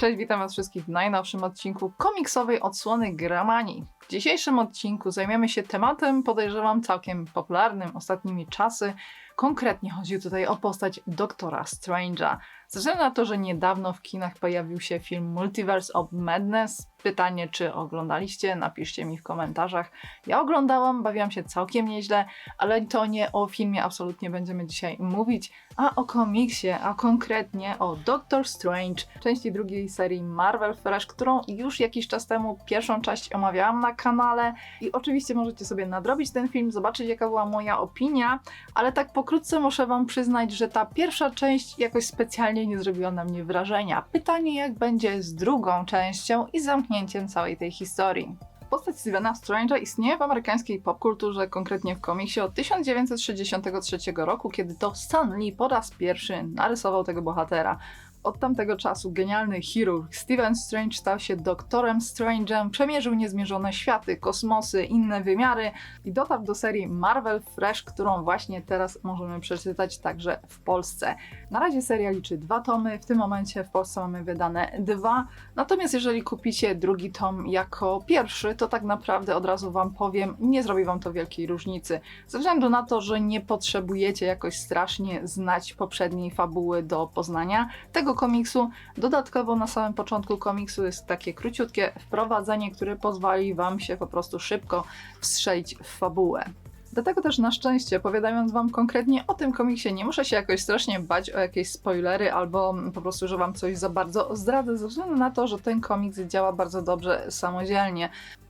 Cześć, witam Was wszystkich w najnowszym odcinku komiksowej odsłony Gramani. W dzisiejszym odcinku zajmiemy się tematem, podejrzewam, całkiem popularnym ostatnimi czasy. Konkretnie chodzi tutaj o postać Doktora Strange'a. Ze na to, że niedawno w kinach pojawił się film Multiverse of Madness, pytanie, czy oglądaliście, napiszcie mi w komentarzach. Ja oglądałam, bawiłam się całkiem nieźle, ale to nie o filmie absolutnie będziemy dzisiaj mówić, a o komiksie, a konkretnie o Doctor Strange, części drugiej serii Marvel Fresh, którą już jakiś czas temu pierwszą część omawiałam na kanale i oczywiście możecie sobie nadrobić ten film, zobaczyć jaka była moja opinia, ale tak pokrótce muszę wam przyznać, że ta pierwsza część jakoś specjalnie nie zrobiła na mnie wrażenia. Pytanie jak będzie z drugą częścią i zamknięciem całej tej historii. Postać Stevena Strange'a istnieje w amerykańskiej popkulturze, konkretnie w komiksie od 1963 roku, kiedy to Stan Lee po raz pierwszy narysował tego bohatera. Od tamtego czasu genialny chirurg Steven Strange stał się doktorem Strange'em, przemierzył niezmierzone światy, kosmosy, inne wymiary i dotarł do serii Marvel Fresh, którą właśnie teraz możemy przeczytać także w Polsce. Na razie seria liczy dwa tomy, w tym momencie w Polsce mamy wydane dwa, natomiast jeżeli kupicie drugi tom jako pierwszy, to tak naprawdę od razu Wam powiem, nie zrobi Wam to wielkiej różnicy, ze względu na to, że nie potrzebujecie jakoś strasznie znać poprzedniej fabuły do poznania tego komiksu. Dodatkowo na samym początku komiksu jest takie króciutkie wprowadzenie, które pozwoli Wam się po prostu szybko wstrzelić w fabułę. Dlatego też na szczęście, opowiadając Wam konkretnie o tym komiksie, nie muszę się jakoś strasznie bać o jakieś spoilery albo po prostu, że Wam coś za bardzo zdradzę, ze względu na to, że ten komiks działa bardzo dobrze samodzielnie.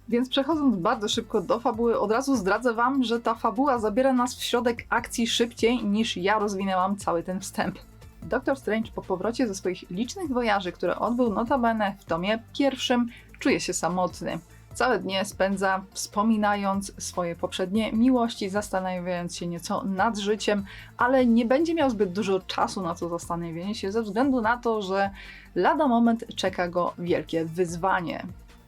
Więc przechodząc bardzo szybko do fabuły, od razu zdradzę Wam, że ta fabuła zabiera nas w środek akcji szybciej niż ja rozwinęłam cały ten wstęp. Doktor Strange po powrocie ze swoich licznych wojaży, które odbył notabene w tomie pierwszym, czuje się samotny. Całe dnie spędza wspominając swoje poprzednie miłości, zastanawiając się nieco nad życiem, ale nie będzie miał zbyt dużo czasu na to zastanowienie się, ze względu na to, że lada moment czeka go wielkie wyzwanie.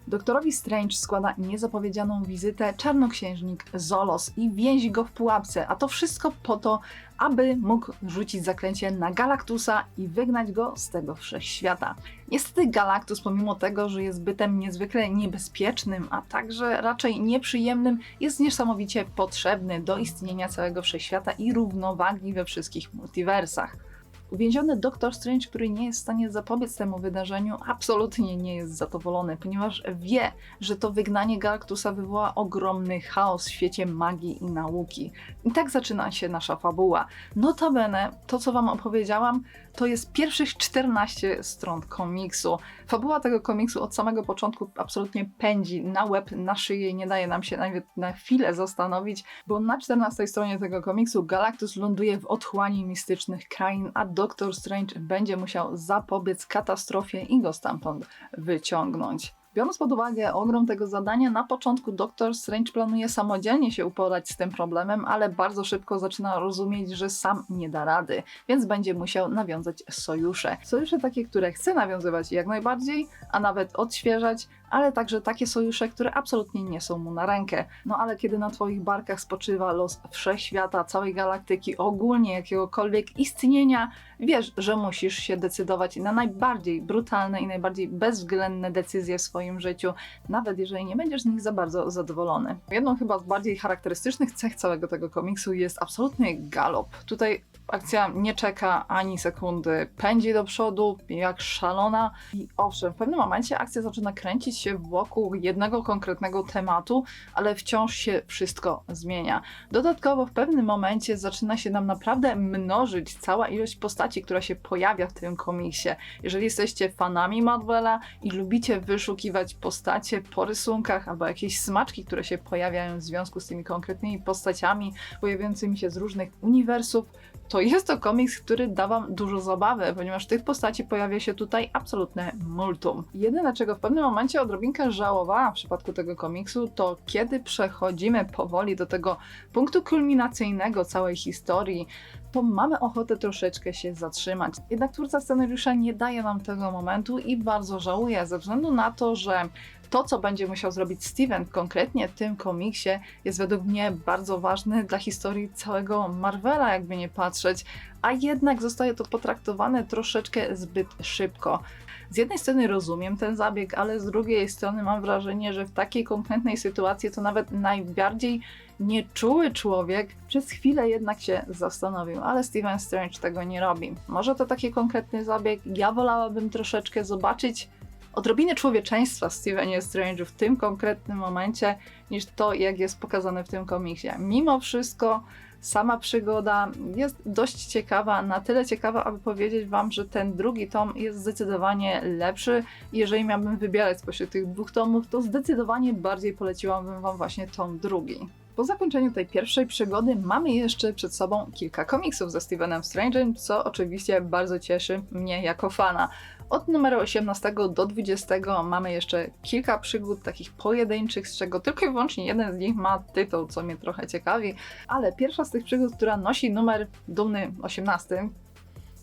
Doktorowi Strange składa niezapowiedzianą wizytę czarnoksiężnik Zolos i więzi go w pułapce, a to wszystko po to, aby mógł rzucić zaklęcie na Galactusa i wygnać go z tego wszechświata. Niestety Galactus, pomimo tego, że jest bytem niezwykle niebezpiecznym, a także raczej nieprzyjemnym, jest niesamowicie potrzebny do istnienia całego wszechświata i równowagi we wszystkich multiversach. Uwięziony Doktor Strange, który nie jest w stanie zapobiec temu wydarzeniu, absolutnie nie jest zadowolony, ponieważ wie, że to wygnanie Galactusa wywoła ogromny chaos w świecie magii i nauki. I tak zaczyna się nasza fabuła. Notabene, to co wam opowiedziałam, to jest pierwszych 14 stron komiksu. Fabuła tego komiksu od samego początku absolutnie pędzi na łeb, na szyję, nie daje nam się nawet na chwilę zastanowić, bo na 14 stronie tego komiksu Galactus ląduje w otchłani mistycznych krain, a Doktor Strange będzie musiał zapobiec katastrofie i go stamtąd wyciągnąć. Biorąc pod uwagę ogrom tego zadania, na początku Doktor Strange planuje samodzielnie się uporać z tym problemem, ale bardzo szybko zaczyna rozumieć, że sam nie da rady, więc będzie musiał nawiązać sojusze. Sojusze takie, które chce nawiązywać jak najbardziej, a nawet odświeżać, ale także takie sojusze, które absolutnie nie są mu na rękę. No ale kiedy na Twoich barkach spoczywa los wszechświata, całej galaktyki, ogólnie jakiegokolwiek istnienia, wiesz, że musisz się decydować na najbardziej brutalne i najbardziej bezwzględne decyzje w swoim życiu, nawet jeżeli nie będziesz z nich za bardzo zadowolony. Jedną chyba z bardziej charakterystycznych cech całego tego komiksu jest absolutny galop. Tutaj akcja nie czeka ani sekundy, pędzi do przodu jak szalona i owszem, w pewnym momencie akcja zaczyna kręcić się wokół jednego konkretnego tematu, ale wciąż się wszystko zmienia. Dodatkowo w pewnym momencie zaczyna się nam naprawdę mnożyć cała ilość postaci, która się pojawia w tym komiksie. Jeżeli jesteście fanami Marvela i lubicie wyszukiwać postacie po rysunkach albo jakieś smaczki, które się pojawiają w związku z tymi konkretnymi postaciami pojawiającymi się z różnych uniwersów, to jest to komiks, który da wam dużo zabawy, ponieważ tych postaci pojawia się tutaj absolutne multum. Jedyne, czego w pewnym momencie odrobinkę żałowałam w przypadku tego komiksu, to kiedy przechodzimy powoli do tego punktu kulminacyjnego całej historii, to mamy ochotę troszeczkę się zatrzymać. Jednak twórca scenariusza nie daje nam tego momentu i bardzo żałuję, ze względu na to, że To, co będzie musiał zrobić Steven konkretnie w tym komiksie, jest według mnie bardzo ważne dla historii całego Marvela, jakby nie patrzeć, a jednak zostaje to potraktowane troszeczkę zbyt szybko. Z jednej strony rozumiem ten zabieg, ale z drugiej strony mam wrażenie, że w takiej konkretnej sytuacji to nawet najbardziej nieczuły człowiek przez chwilę jednak się zastanowił, ale Steven Strange tego nie robi. Może to taki konkretny zabieg, ja wolałabym troszeczkę zobaczyć odrobinę człowieczeństwa Stevenie Strange'u w tym konkretnym momencie, niż to, jak jest pokazane w tym komiksie. Mimo wszystko, sama przygoda jest dość ciekawa, na tyle ciekawa, aby powiedzieć Wam, że ten drugi tom jest zdecydowanie lepszy. Jeżeli miałbym wybierać spośród tych dwóch tomów, to zdecydowanie bardziej poleciłabym Wam właśnie tom drugi. Po zakończeniu tej pierwszej przygody mamy jeszcze przed sobą kilka komiksów ze Stevenem Strange'em, co oczywiście bardzo cieszy mnie jako fana. Od numeru 18 do 20 mamy jeszcze kilka przygód takich pojedynczych, z czego tylko i wyłącznie jeden z nich ma tytuł, co mnie trochę ciekawi, ale pierwsza z tych przygód, która nosi numer dumny 18,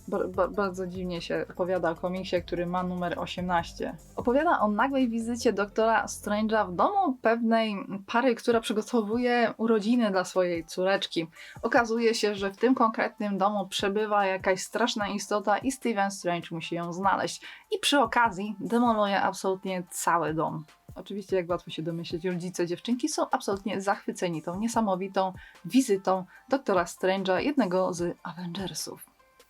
ba ba bardzo dziwnie się opowiada o komiksie, który ma numer 18. Opowiada o nagłej wizycie doktora Strange'a w domu pewnej pary, która przygotowuje urodziny dla swojej córeczki. Okazuje się, że w tym konkretnym domu przebywa jakaś straszna istota i Steven Strange musi ją znaleźć. I przy okazji demoluje absolutnie cały dom. Oczywiście, jak łatwo się domyśleć, rodzice dziewczynki są absolutnie zachwyceni tą niesamowitą wizytą doktora Strange'a, jednego z Avengersów.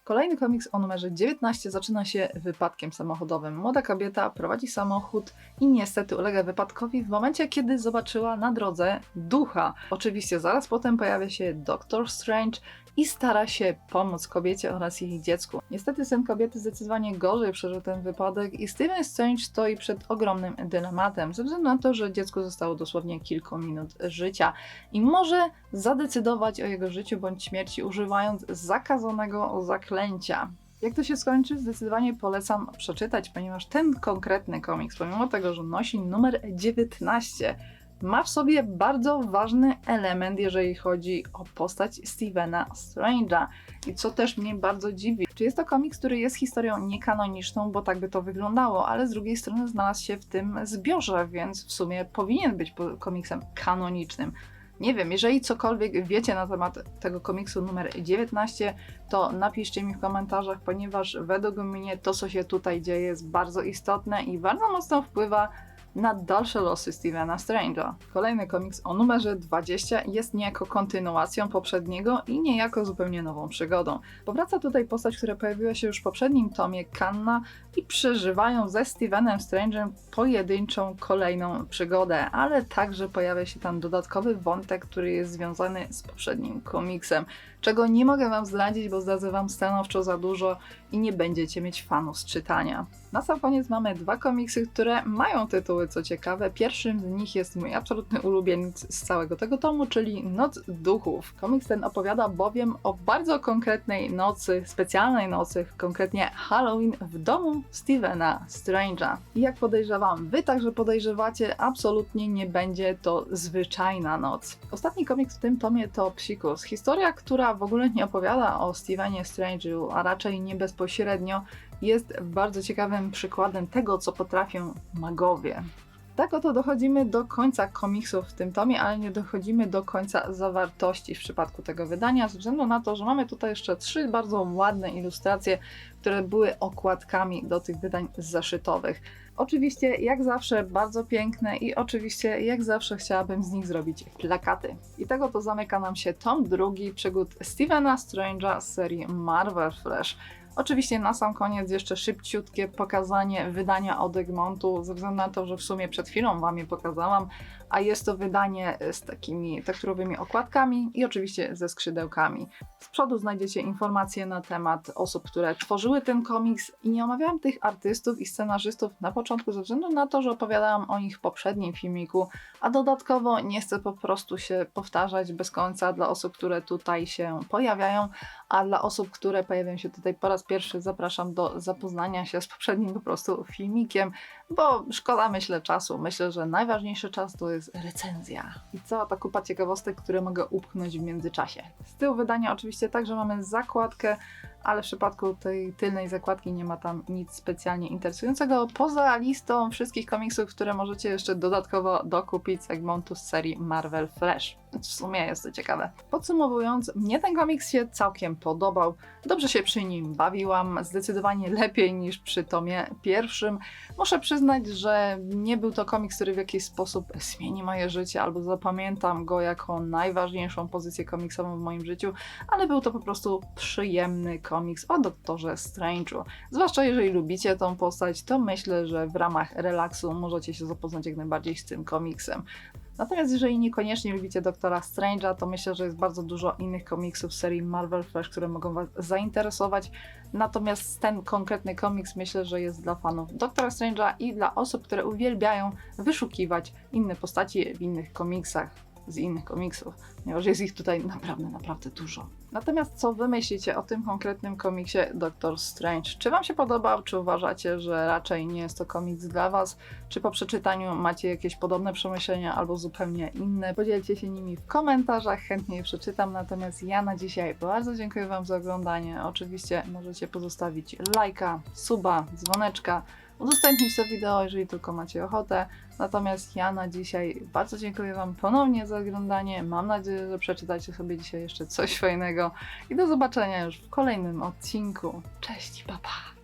Kolejny komiks o numerze 19 zaczyna się wypadkiem samochodowym. Młoda kobieta prowadzi samochód i niestety ulega wypadkowi w momencie, kiedy zobaczyła na drodze ducha. Oczywiście zaraz potem pojawia się Doctor Strange i stara się pomóc kobiecie oraz jej dziecku. Niestety syn kobiety zdecydowanie gorzej przeżył ten wypadek i Steven Strange stoi przed ogromnym dylematem, ze względu na to, że dziecku zostało dosłownie kilku minut życia i może zadecydować o jego życiu bądź śmierci używając zakazanego zaklęcia. Jak to się skończy, zdecydowanie polecam przeczytać, ponieważ ten konkretny komiks, pomimo tego, że nosi numer 19, ma w sobie bardzo ważny element, jeżeli chodzi o postać Stevena Strange'a. I co też mnie bardzo dziwi, czy jest to komiks, który jest historią niekanoniczną, bo tak by to wyglądało, ale z drugiej strony znalazł się w tym zbiorze, więc w sumie powinien być komiksem kanonicznym. Nie wiem, jeżeli cokolwiek wiecie na temat tego komiksu numer 19, to napiszcie mi w komentarzach, ponieważ według mnie to, co się tutaj dzieje, jest bardzo istotne i bardzo mocno wpływa na dalsze losy Stevena Strange'a. Kolejny komiks o numerze 20 jest niejako kontynuacją poprzedniego i niejako zupełnie nową przygodą. Powraca tutaj postać, która pojawiła się już w poprzednim tomie Kanna i przeżywają ze Stevenem Strange'em pojedynczą kolejną przygodę, ale także pojawia się tam dodatkowy wątek, który jest związany z poprzednim komiksem, czego nie mogę wam zdradzić, bo zdradzę wam stanowczo za dużo i nie będziecie mieć fanów z czytania. Na sam koniec mamy dwa komiksy, które mają tytuły, co ciekawe. Pierwszym z nich jest mój absolutny ulubieniec z całego tego tomu, czyli Noc Duchów. Komiks ten opowiada bowiem o bardzo konkretnej nocy, specjalnej nocy, konkretnie Halloween w domu Stevena Strange'a. I jak podejrzewam, wy także podejrzewacie, absolutnie nie będzie to zwyczajna noc. Ostatni komiks w tym tomie to Psikus. Historia, która w ogóle nie opowiada o Stevenie Strange'u, a raczej nie bezpośrednio, jest bardzo ciekawym przykładem tego, co potrafią magowie. Tak oto dochodzimy do końca komiksów w tym tomie, ale nie dochodzimy do końca zawartości w przypadku tego wydania, ze względu na to, że mamy tutaj jeszcze trzy bardzo ładne ilustracje, które były okładkami do tych wydań zaszytowych. Oczywiście, jak zawsze, bardzo piękne i oczywiście, jak zawsze, chciałabym z nich zrobić plakaty. I tego to zamyka nam się tom drugi przygód Stevena Strange'a z serii Marvel Flash. Oczywiście na sam koniec jeszcze szybciutkie pokazanie wydania od Egmontu, ze względu na to, że w sumie przed chwilą Wam je pokazałam, a jest to wydanie z takimi tekturowymi okładkami i oczywiście ze skrzydełkami. Z przodu znajdziecie informacje na temat osób, które tworzyły ten komiks i nie omawiałam tych artystów i scenarzystów na początku ze względu na to, że opowiadałam o nich w poprzednim filmiku, a dodatkowo nie chcę po prostu się powtarzać bez końca dla osób, które tutaj się pojawiają, a dla osób, które pojawiają się tutaj po raz pierwszy zapraszam do zapoznania się z poprzednim po prostu filmikiem, bo szkoda myślę czasu. Myślę, że najważniejszy czas to jest recenzja i cała ta kupa ciekawostek, które mogę upchnąć w międzyczasie. Z tyłu wydania oczywiście także mamy zakładkę ale w przypadku tej tylnej zakładki nie ma tam nic specjalnie interesującego, poza listą wszystkich komiksów, które możecie jeszcze dodatkowo dokupić z Egmontu z serii Marvel Flash. W sumie jest to ciekawe. Podsumowując, mnie ten komiks się całkiem podobał. Dobrze się przy nim bawiłam, zdecydowanie lepiej niż przy tomie pierwszym. Muszę przyznać, że nie był to komiks, który w jakiś sposób zmieni moje życie, albo zapamiętam go jako najważniejszą pozycję komiksową w moim życiu, ale był to po prostu przyjemny o Doktorze Strange'u. Zwłaszcza jeżeli lubicie tą postać, to myślę, że w ramach relaksu możecie się zapoznać jak najbardziej z tym komiksem. Natomiast jeżeli niekoniecznie lubicie Doktora Strange'a, to myślę, że jest bardzo dużo innych komiksów serii Marvel Flash, które mogą Was zainteresować. Natomiast ten konkretny komiks myślę, że jest dla fanów Doktora Strange'a i dla osób, które uwielbiają wyszukiwać inne postaci w innych komiksach, z innych komiksów, ponieważ jest ich tutaj naprawdę, naprawdę dużo. Natomiast co wy myślicie o tym konkretnym komiksie Doctor Strange? Czy wam się podobał, czy uważacie, że raczej nie jest to komiks dla was? Czy po przeczytaniu macie jakieś podobne przemyślenia albo zupełnie inne? Podzielcie się nimi w komentarzach, chętnie je przeczytam. Natomiast ja na dzisiaj bardzo dziękuję wam za oglądanie. Oczywiście możecie pozostawić lajka, suba, dzwoneczka, udostępnić to wideo, jeżeli tylko macie ochotę. Natomiast ja na dzisiaj bardzo dziękuję Wam ponownie za oglądanie. Mam nadzieję, że przeczytacie sobie dzisiaj jeszcze coś fajnego i do zobaczenia już w kolejnym odcinku. Cześć i pa pa!